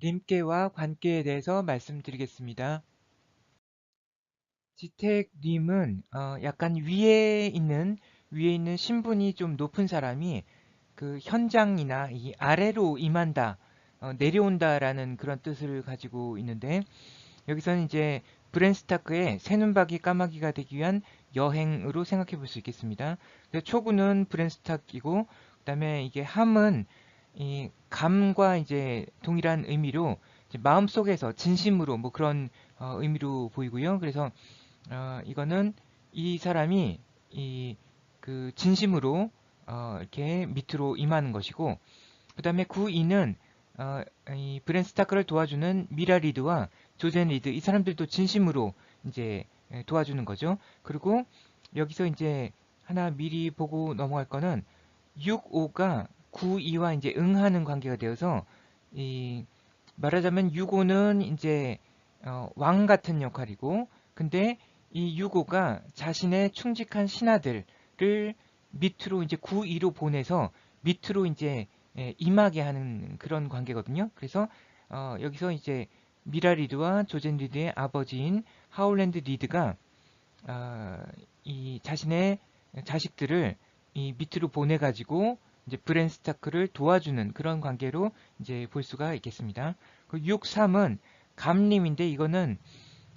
림께와 관계에 대해서 말씀드리겠습니다. 지택님은 어, 약간 위에 있는 위에 있는 신분이 좀 높은 사람이 그 현장이나 이 아래로 임한다, 어, 내려온다라는 그런 뜻을 가지고 있는데 여기서는 이제 브랜 스타크의 새눈박이 까마귀가 되기 위한 여행으로 생각해 볼 수 있겠습니다. 초구는 브랜 스타크이고 그 다음에 이게 함은 이 감과 이제 동일한 의미로 마음 속에서 진심으로 뭐 그런 어, 의미로 보이고요. 그래서 어, 이거는 이 사람이 이 그 진심으로 어, 이렇게 밑으로 임하는 것이고 그 다음에 구이는 어, 이 브랜 스타크를 도와주는 미라 리드와 조젠 리드 이 사람들도 진심으로 이제 도와주는 거죠. 그리고 여기서 이제 하나 미리 보고 넘어갈 거는 6, 5가 9, 2와 이제 응하는 관계가 되어서 이 말하자면 6, 5는 이제 어, 왕 같은 역할이고 근데 이 6, 5가 자신의 충직한 신하들을 밑으로 이제 9, 2로 보내서 밑으로 이제 예, 임하게 하는 그런 관계거든요. 그래서 어, 여기서 이제 미라 리드와 조젠 리드의 아버지인 하울랜드 리드가 어, 이 자신의 자식들을 이 밑으로 보내가지고 이제 브랜 스타크를 도와주는 그런 관계로 이제 볼 수가 있겠습니다. 6, 그 3은 감림인데 이거는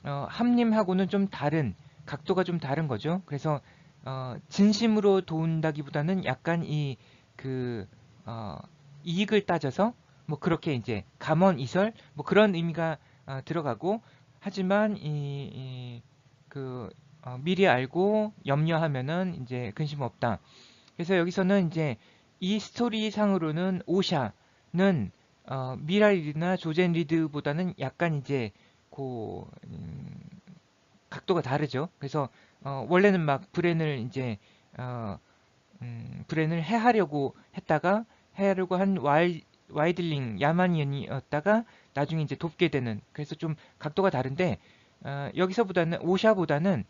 어, 함림하고는 좀 다른 각도가 좀 다른 거죠. 그래서 어, 진심으로 도운다기보다는 약간 이그 어, 이익을 따져서 뭐 그렇게 이제 감원 이설 뭐 그런 의미가 어, 들어가고 하지만 이, 이그 어, 미리 알고 염려하면은 이제 근심 없다. 그래서 여기서는 이제 이 스토리 상으로는 오샤는 어, 미라리드나 조젠 리드보다는 약간 이제 고 음, 각도가 다르죠. 그래서 어, 원래는 막 브랜을 이제 어, 음, 브랜을 해하려고 했다가 해하려고 한 와이, 와이들링 야만이었다가 나중에 이제 돕게 되는 그래서 좀 각도가 다른데 어, 여기서보다는 오샤보다는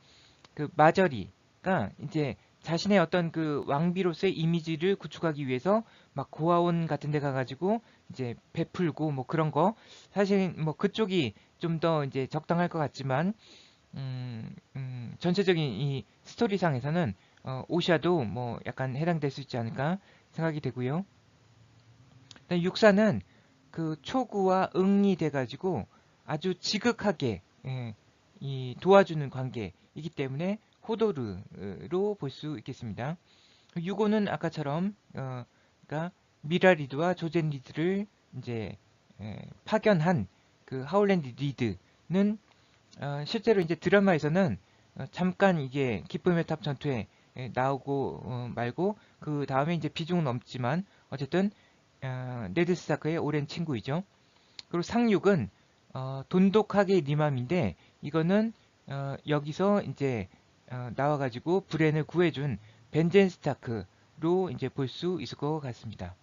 그 마저리가 이제 자신의 어떤 그 왕비로서의 이미지를 구축하기 위해서 막 고아원 같은 데 가가지고 이제 베풀고 뭐 그런 거 사실 뭐 그쪽이 좀 더 이제 적당할 것 같지만 음, 음, 전체적인 이 스토리상에서는 어, 오샤도 뭐 약간 해당될 수 있지 않을까 생각이 되고요. 육사는 그 초구와 응이 돼가지고 아주 지극하게 예, 이 도와주는 관계 이기 때문에 호도르로 볼 수 있겠습니다. 유고는 아까처럼 어, 그러니까 미라리드와 조젠 리드를 이제 에, 파견한 그 하울랜드 리드는 어, 실제로 이제 드라마에서는 어, 잠깐 이게 기쁨의 탑 전투에 에, 나오고 어, 말고 그 다음에 이제 비중은 없지만 어쨌든 어, 네드 스타크의 오랜 친구이죠. 그리고 상륙은 어, 돈독하게 니맘인데 이거는 어, 여기서 이제 어, 나와가지고 브렌을 구해준 벤젠 스타크로 이제 볼 수 있을 것 같습니다.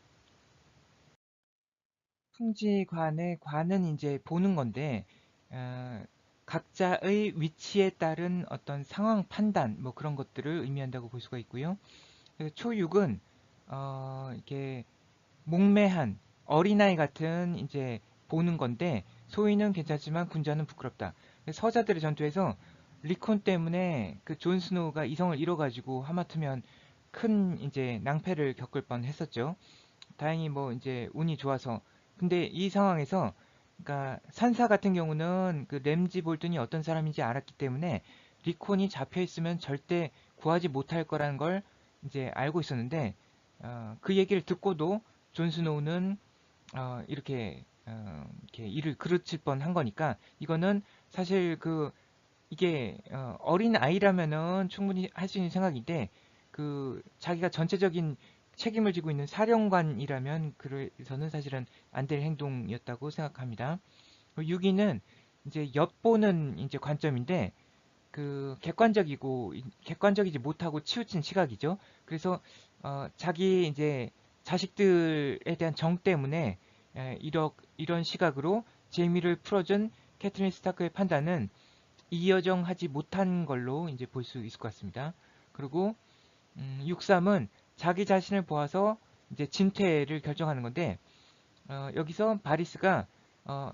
풍지관의 관은 이제 보는 건데 어, 각자의 위치에 따른 어떤 상황 판단 뭐 그런 것들을 의미한다고 볼 수가 있고요. 초육은 어, 이렇게 목매한 어린아이 같은 이제 보는 건데 소인은 괜찮지만 군자는 부끄럽다. 서자들의 전투에서 리콘 때문에 그 존 스노우가 이성을 잃어가지고 하마터면 큰 이제 낭패를 겪을 뻔 했었죠. 다행히 뭐 이제 운이 좋아서. 근데 이 상황에서 그러니까 산사 같은 경우는 그 램지 볼튼이 어떤 사람인지 알았기 때문에 리콘이 잡혀 있으면 절대 구하지 못할 거라는 걸 이제 알고 있었는데 어, 그 얘기를 듣고도 존 스노우는 어, 이렇게, 어, 이렇게 일을 그르칠 뻔한 거니까 이거는 사실 그 이게 어, 린 아이라면은 충분히 할 수 있는 생각인데 그 자기가 전체적인 책임을 지고 있는 사령관이라면 그래서는 사실은 안 될 행동이었다고 생각합니다. 6위는 이제 엿보는 이제 관점인데 그 객관적이고 객관적이지 못하고 치우친 시각이죠. 그래서 어, 자기 이제 자식들에 대한 정 때문에 에, 이러, 이런 시각으로 재미를 풀어준 캐트린 스타크의 판단은 이여정하지 못한 걸로 이제 볼 수 있을 것 같습니다. 그리고 음, 63은 자기 자신을 보아서 이제 진퇴를 결정하는 건데 어, 여기서 바리스가 어,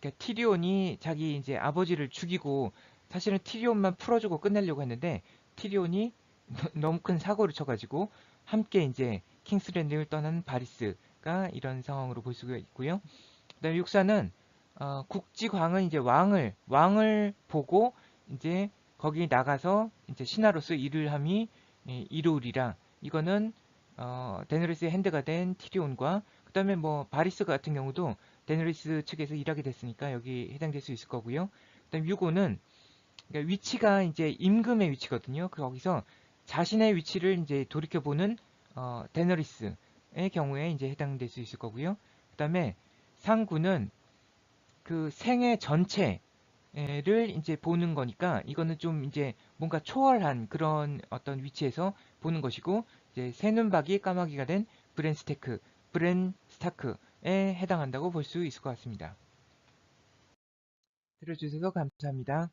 그러니까 티리온이 자기 이제 아버지를 죽이고 사실은 티리온만 풀어주고 끝내려고 했는데 티리온이 너무 큰 사고를 쳐가지고 함께 이제 킹스랜딩을 떠난 바리스 가 이런 상황으로 볼 수가 있고요. 그다음에 육사는 어, 국지광은 이제 왕을 왕을 보고 이제 거기 나가서 이제 신하로서 일을 함이 예, 이로우리라. 이거는 어, 데너리스의 핸드가 된 티리온과 그 다음에 뭐 바리스 같은 경우도 데너리스 측에서 일하게 됐으니까 여기 해당될 수 있을 거고요. 그 다음 유고는 그러니까 위치가 이제 임금의 위치거든요. 그 거기서 자신의 위치를 이제 돌이켜 보는 어, 데너리스 의 경우에 이제 해당될 수 있을 거고요. 그 다음에 상구는 그 생애 전체를 이제 보는 거니까 이거는 좀 이제 뭔가 초월한 그런 어떤 위치에서 보는 것이고 이제 새눈박이 까마귀가 된 브랜스테크, 브랜스타크에 해당한다고 볼 수 있을 것 같습니다. 들어주셔서 감사합니다.